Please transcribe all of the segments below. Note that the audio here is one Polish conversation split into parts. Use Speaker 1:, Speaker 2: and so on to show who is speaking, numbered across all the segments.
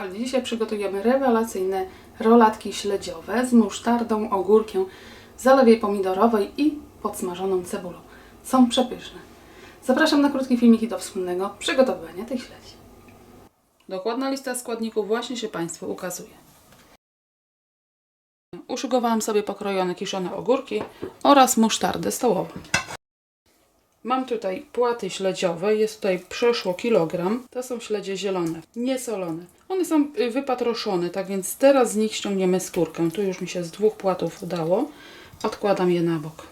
Speaker 1: ale dzisiaj przygotujemy rewelacyjne rolatki śledziowe z musztardą, ogórkiem, zalewie pomidorowej i podsmażoną cebulą. Są przepyszne. Zapraszam na krótki filmiki do wspólnego przygotowywania tych śledzi. Dokładna lista składników właśnie się Państwu ukazuje. Uszykowałam sobie pokrojone kiszone ogórki oraz musztardę stołową. Mam tutaj płaty śledziowe, jest tutaj przeszło kilogram. To są śledzie zielone, niesolone. One są y, wypatroszone, tak więc teraz z nich ściągniemy skórkę. Tu już mi się z dwóch płatów udało. Odkładam je na bok.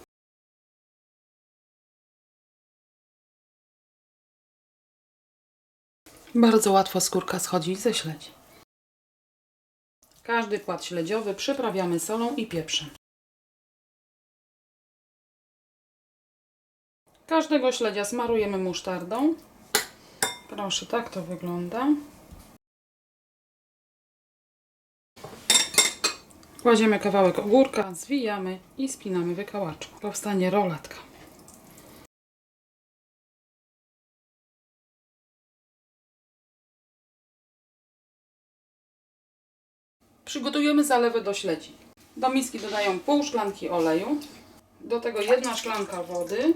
Speaker 1: Bardzo łatwo skórka schodzi ze śledzi. Każdy płat śledziowy przyprawiamy solą i pieprzem. Każdego śledzia smarujemy musztardą. Proszę, tak to wygląda. Kładziemy kawałek ogórka, zwijamy i spinamy wykałaczką. Powstanie rolatka. Przygotujemy zalewę do śledzi. Do miski dodaję pół szklanki oleju, do tego jedna szklanka wody,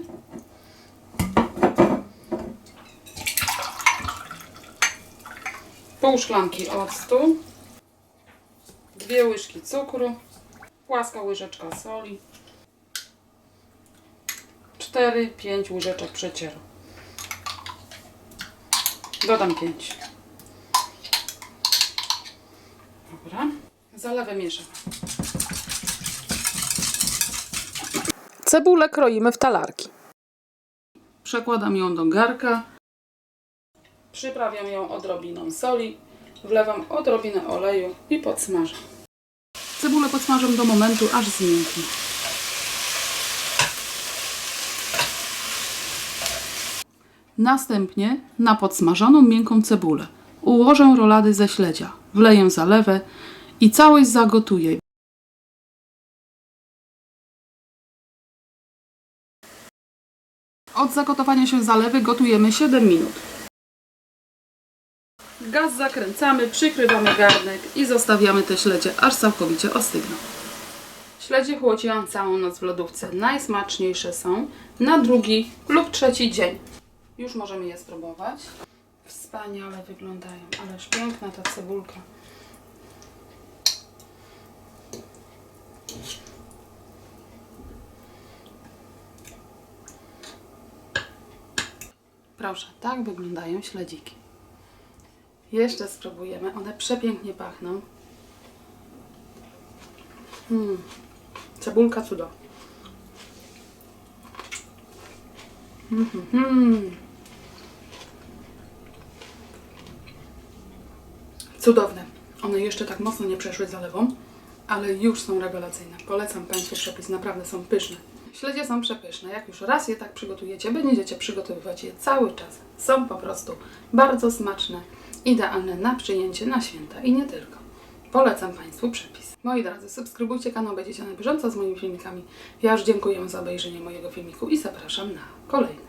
Speaker 1: pół szklanki octu, dwie łyżki cukru, płaska łyżeczka soli, 4-5 łyżeczek przecieru. Dodam 5. Dobra. Zalewę mieszam. Cebulę kroimy w talarki. Przekładam ją do garka. Przyprawiam ją odrobiną soli. Wlewam odrobinę oleju i podsmażę. Cebulę podsmażam do momentu, aż zmięknie. Następnie na podsmażoną miękką cebulę ułożę rolady ze śledzia, wleję zalewę i całość zagotuję. Od zagotowania się zalewy gotujemy 7 minut. Gaz zakręcamy, przykrywamy garnek i zostawiamy te śledzie, aż całkowicie ostygną. Śledzie chłodziłam całą noc w lodówce. Najsmaczniejsze są na drugi lub trzeci dzień. Już możemy je spróbować. Wspaniale wyglądają, ależ piękna ta cebulka. Proszę, tak wyglądają śledziki. Jeszcze spróbujemy. One przepięknie pachną. Hmm. Cebulka cudo. Mm Cudowne. One jeszcze tak mocno nie przeszły zalewą, ale już są rewelacyjne. Polecam Państwu przepis, naprawdę są pyszne. Śledzie są przepyszne. Jak już raz je tak przygotujecie, będziecie przygotowywać je cały czas. Są po prostu bardzo smaczne, idealne na przyjęcie na święta i nie tylko. Polecam Państwu przepis. Moi drodzy, subskrybujcie kanał, będziecie na bieżąco z moimi filmikami. Ja już dziękuję za obejrzenie mojego filmiku i zapraszam na kolejne.